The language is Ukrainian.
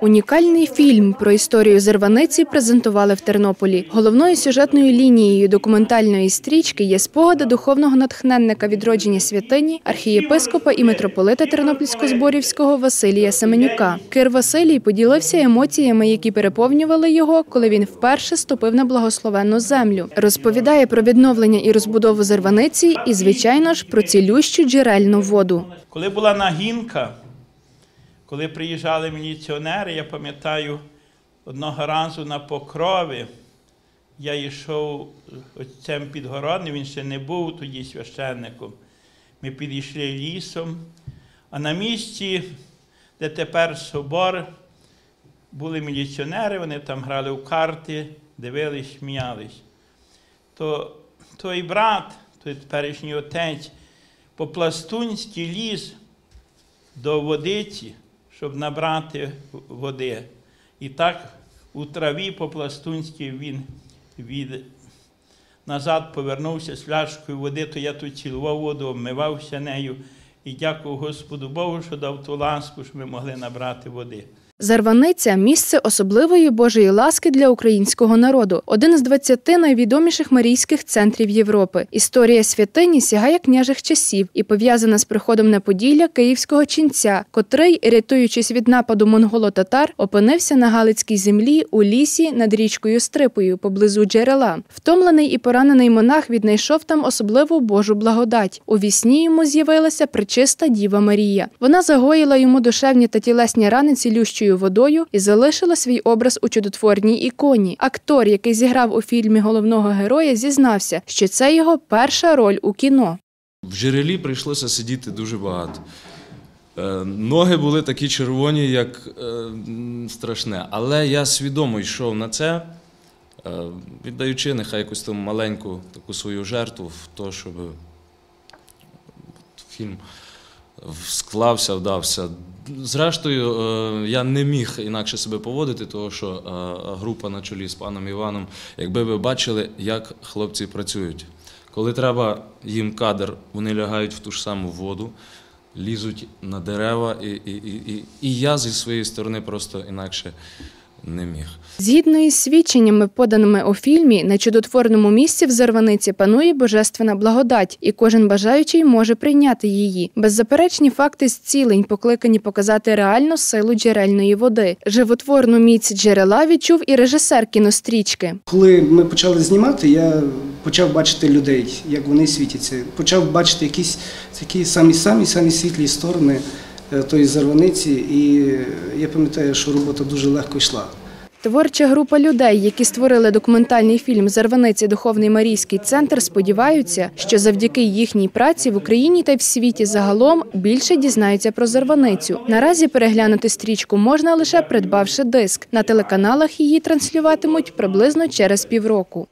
Унікальний фільм про історію Зерваниці презентували в Тернополі. Головною сюжетною лінією документальної стрічки є спогади духовного натхненника відродження святині, архієпископа і митрополита Тернопільсько-Зборівського Василія Семенюка. Кир Василій поділився емоціями, які переповнювали його, коли він вперше ступив на благословенну землю. Розповідає про відновлення і розбудову Зерваниці і, звичайно ж, про цілющу джерельну воду. Коли була нагінка, коли приїжджали міліціонери, я пам'ятаю, одного разу на покрові я йшов отцем підгородним, він ще не був тоді священником. Ми підійшли лісом, а на місці, де тепер собор, були міліціонери, вони там грали в карти, дивились, сміялись. То той брат, той теперішній отець, по-пластунськи ліз до водиці, щоб набрати води. І так у траві по-пластунськи він від... назад повернувся з пляшкою води, то я тут цілував воду, обмивався нею. І дякую Господу Богу, що дав ту ласку, що ми могли набрати води. Зарваниця місце особливої Божої ласки для українського народу, один з 20 найвідоміших марійських центрів Європи. Історія святині сягає княжих часів і пов'язана з приходом на Поділля київського ченця, котрий, рятуючись від нападу монголо-татар, опинився на Галицькій землі у лісі над річкою Стрипою поблизу джерела. Втомлений і поранений монах віднайшов там особливу Божу благодать. У вісні йому з'явилася пречиста Діва Марія. Вона загоїла йому душевні та тілесні рани цілющою водою і залишила свій образ у чудотворній іконі. Актор, який зіграв у фільмі головного героя, зізнався, що це його перша роль у кіно. В джерелі прийшлося сидіти дуже багато. Е, Ноги були такі червоні, як е, страшне. Але я свідомо йшов на це, е, віддаючи нехай якусь там маленьку таку свою жертву в те, щоб фільм склався, вдався. Зрештою, е, я не міг інакше себе поводити, тому що е, група на чолі з паном Іваном, якби ви бачили, як хлопці працюють. Коли треба їм кадр, вони лягають в ту ж саму воду, лізуть на дерева, і, і, і, і, і я зі своєї сторони просто інакше не міг. Згідно із свідченнями, поданими у фільмі, на чудотворному місці в Зарваниці панує божественна благодать, і кожен бажаючий може прийняти її. Беззаперечні факти зцілень покликані показати реальну силу джерельної води. Животворну міць джерела відчув і режисер кінострічки. Коли ми почали знімати, я почав бачити людей, як вони світяться. Почав бачити якісь такі самі самі самі світлі сторони тої зарваниці, і я пам'ятаю, що робота дуже легко йшла. Творча група людей, які створили документальний фільм Зарваниці Духовний Марійський центр, сподіваються, що завдяки їхній праці в Україні та в світі загалом більше дізнаються про Зарваницю. Наразі переглянути стрічку можна лише придбавши диск. На телеканалах її транслюватимуть приблизно через півроку.